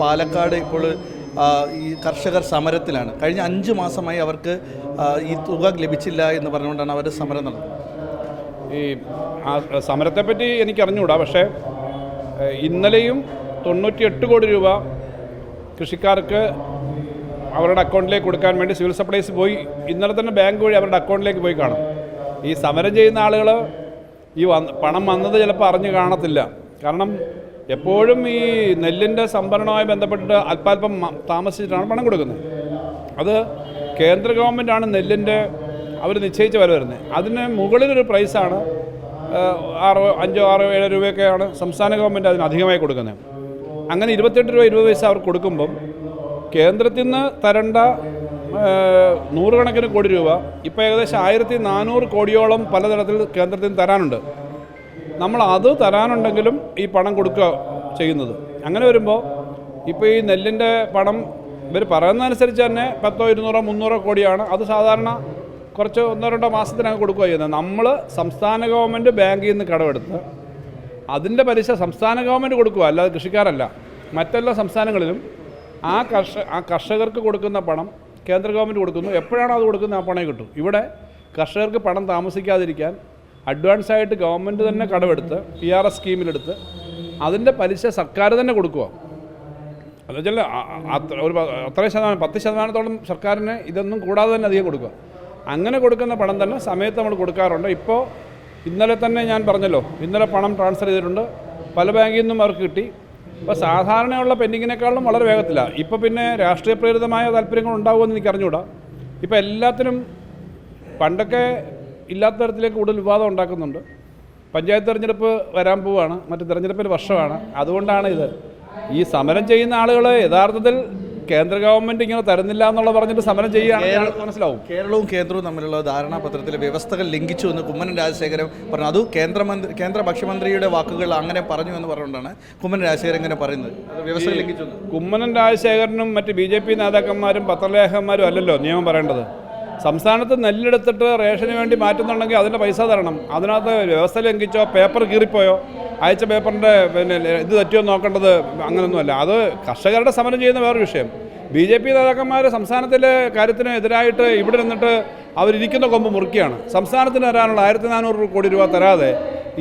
പാലക്കാട് ഇപ്പോൾ ഈ കർഷകർ സമരത്തിലാണ്. കഴിഞ്ഞ അഞ്ച് മാസമായി അവർക്ക് ഈ തുക ലഭിച്ചില്ല എന്ന് പറഞ്ഞുകൊണ്ടാണ് അവർ സമരം നടത്തുന്നത്. ഈ സമരത്തെപ്പറ്റി എനിക്ക് അറിഞ്ഞുകൂടാ പക്ഷേ ഇന്നലെയും തൊണ്ണൂറ്റിയെട്ട് കോടി രൂപ കൃഷിക്കാർക്ക് അവരുടെ അക്കൗണ്ടിലേക്ക് കൊടുക്കാൻ വേണ്ടി സിവിൽ സപ്ലൈസ് പോയി. ഇന്നലെ തന്നെ ബാങ്ക് വഴി അവരുടെ അക്കൗണ്ടിലേക്ക് പോയി കാണും. ഈ സമരം ചെയ്യുന്ന ആളുകൾ ഈ പണം വന്നത് ചിലപ്പോൾ അറിഞ്ഞു കാണത്തില്ല. കാരണം എപ്പോഴും ഈ നെല്ലിന്റെ സംഭരണവുമായി ബന്ധപ്പെട്ടിട്ട് അല്പാൽപ്പം താമസിച്ചിട്ടാണ് പണം കൊടുക്കുന്നത്. അത് കേന്ദ്ര ഗവൺമെന്റാണ് നെല്ലിന്റെ അവർ നിശ്ചയിച്ച് വില വരുന്നത്. അതിന് മുകളിലൊരു പ്രൈസാണ് ആറോ അഞ്ചോ ആറോ ഏഴോ രൂപയൊക്കെയാണ് സംസ്ഥാന ഗവൺമെന്റ് അതിന് അധികമായി കൊടുക്കുന്നത്. അങ്ങനെ ഇരുപത്തെട്ട് രൂപ ഇരുപത് പൈസ അവർ കൊടുക്കുമ്പം കേന്ദ്രത്തിൽ നിന്ന് തരേണ്ട നൂറുകണക്കിന് കോടി രൂപ ഇപ്പോൾ ഏകദേശം ആയിരത്തി നാനൂറ് കോടിയോളം പലതരത്തിൽ കേന്ദ്രത്തിൽ നിന്ന് തരാനുണ്ട്. നമ്മൾ അത് തരാനുണ്ടെങ്കിലും ഈ പണം കൊടുക്കുക ചെയ്യുന്നത്. അങ്ങനെ വരുമ്പോൾ ഇപ്പോൾ ഈ നെല്ലിന്റെ പണം ഇവർ പറയുന്നതനുസരിച്ച് തന്നെ പത്തോ ഇരുന്നൂറോ മുന്നൂറോ കോടിയാണ്. അത് സാധാരണ കുറച്ച് ഒന്നോ രണ്ടോ മാസത്തിനകം കൊടുക്കുക ചെയ്യുന്നത്. നമ്മൾ സംസ്ഥാന ഗവൺമെന്റ് ബാങ്കിൽ നിന്ന് കടമെടുത്ത് അതിന്റെ പലിശ സംസ്ഥാന ഗവൺമെന്റ് കൊടുക്കുക. അല്ലാതെ കൃഷിക്കാരല്ല. മറ്റെല്ലാ സംസ്ഥാനങ്ങളിലും ആ കർഷ ആ കർഷകർക്ക് കൊടുക്കുന്ന പണം കേന്ദ്ര ഗവൺമെന്റ് കൊടുക്കുന്നു. എപ്പോഴാണോ അത് കൊടുക്കുന്നത് ആ പണം കിട്ടും. ഇവിടെ കർഷകർക്ക് പണം താമസിക്കാതിരിക്കാൻ അഡ്വാൻസ് ആയിട്ട് ഗവൺമെന്റ് തന്നെ കടമെടുത്ത് പി ആർ എസ് സ്കീമിലെടുത്ത് അതിന്റെ പലിശ സർക്കാർ തന്നെ കൊടുക്കുക എന്ന് വെച്ചാൽ ഒരു അത്ര ശതമാനം പത്ത് ശതമാനത്തോളം സർക്കാരിന് ഇതൊന്നും കൂടാതെ തന്നെ അധികം കൊടുക്കുക അങ്ങനെ കൊടുക്കുന്ന പണം തന്നെ സമയത്ത് നമ്മൾ കൊടുക്കാറുണ്ട്. ഇപ്പോൾ ഇന്നലെ തന്നെ ഞാൻ പറഞ്ഞല്ലോ ഇന്നലെ പണം ട്രാൻസ്ഫർ ചെയ്തിട്ടുണ്ട്. പല ബാങ്കിൽ നിന്നും അവർക്ക് കിട്ടി. ഇപ്പോൾ സാധാരണയുള്ള പെൻഡിങ്ങിനേക്കാളും വളരെ വേഗത്തിലാണ് ഇപ്പോൾ പിന്നെ രാഷ്ട്രീയ പ്രേരിതമായ താല്പര്യങ്ങൾ ഉണ്ടാകുമെന്ന് എനിക്ക് അറിഞ്ഞുകൂടാ ഇപ്പോൾ എല്ലാത്തിനും പണ്ടൊക്കെ ഇല്ലാത്ത തരത്തിലേക്ക് കൂടുതൽ വിവാദം ഉണ്ടാക്കുന്നുണ്ട്. പഞ്ചായത്ത് തെരഞ്ഞെടുപ്പ് വരാൻ പോവുകയാണ് മറ്റ് തെരഞ്ഞെടുപ്പിന്റെ വർഷമാണ്. അതുകൊണ്ടാണ് ഇത്. ഈ സമരം ചെയ്യുന്ന ആളുകൾ യഥാർത്ഥത്തിൽ കേന്ദ്ര ഗവൺമെന്റ് ഇങ്ങനെ തരുന്നില്ല എന്നുള്ള പറഞ്ഞിട്ട് സമരം ചെയ്യുകയാണെങ്കിൽ മനസ്സിലാവും. കേരളവും കേന്ദ്രവും തമ്മിലുള്ള ധാരണാപത്രത്തിലെ വ്യവസ്ഥകൾ ലംഘിച്ചു എന്ന് കുമ്മനം രാജശേഖരൻ പറഞ്ഞു. അത് കേന്ദ്രമന്ത്രി കേന്ദ്ര ഭക്ഷ്യമന്ത്രിയുടെ വാക്കുകൾ അങ്ങനെ പറഞ്ഞു എന്ന് പറഞ്ഞുകൊണ്ടാണ് കുമ്മനം രാജശേഖരൻ ഇങ്ങനെ പറയുന്നത്. വ്യവസ്ഥകൾ ലംഘിച്ചു. കുമ്മനം രാജശേഖരനും മറ്റ് ബി ജെ പി നേതാക്കന്മാരും പത്രലേഖകന്മാരും അല്ലല്ലോ നിയമം പറയേണ്ടത്. സംസ്ഥാനത്ത് നെല്ലെടുത്തിട്ട് റേഷന് വേണ്ടി മാറ്റുന്നുണ്ടെങ്കിൽ അതിന്റെ പൈസ തരണം. അതിനകത്ത് വ്യവസ്ഥ ലംഘിച്ചോ പേപ്പർ കീറിപ്പോയോ അയച്ച പേപ്പറിന്റെ പിന്നെ ഇത് തെറ്റിയോ നോക്കേണ്ടത് അങ്ങനെയൊന്നുമല്ല അത് കർഷകരുടെ സമരം ചെയ്യുന്ന വേറൊരു വിഷയം. ബി ജെ പി നേതാക്കന്മാർ സംസ്ഥാനത്തിലെ കാര്യത്തിന് എതിരായിട്ട് ഇവിടെ നിന്നിട്ട് അവരിരിക്കുന്ന കൊമ്പ് മുറുക്കിയാണ്. സംസ്ഥാനത്തിന് തരാനുള്ള ആയിരത്തി നാനൂറ് കോടി രൂപ തരാതെ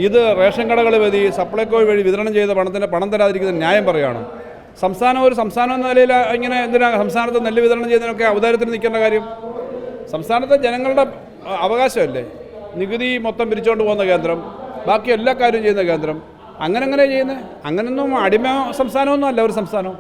ഇത് റേഷൻ കടകൾ വഴി സപ്ലൈകോ വഴി വിതരണം ചെയ്ത പണത്തിന്റെ പണം തരാതിരിക്കുന്ന ന്യായം പറയുകയാണ്. സംസ്ഥാനം ഒരു സംസ്ഥാനം എന്ന നിലയിൽ ഇങ്ങനെ എന്തിനാണ് സംസ്ഥാനത്ത് നെല്ല് വിതരണം ചെയ്യുന്നതിനൊക്കെ അവതാരത്തിന് നിൽക്കേണ്ട കാര്യം? സംസ്ഥാനത്തെ ജനങ്ങളുടെ അവകാശമല്ലേ? നികുതി മൊത്തം പിരിച്ചുകൊണ്ട് പോകുന്ന കേന്ദ്രം ബാക്കി എല്ലാ കാര്യവും ചെയ്യുന്ന കേന്ദ്രം. അങ്ങനെ അങ്ങനെ ചെയ്യുന്നത് അങ്ങനൊന്നും അടിമ സംസ്ഥാനമൊന്നും അല്ല ഒരു സംസ്ഥാനം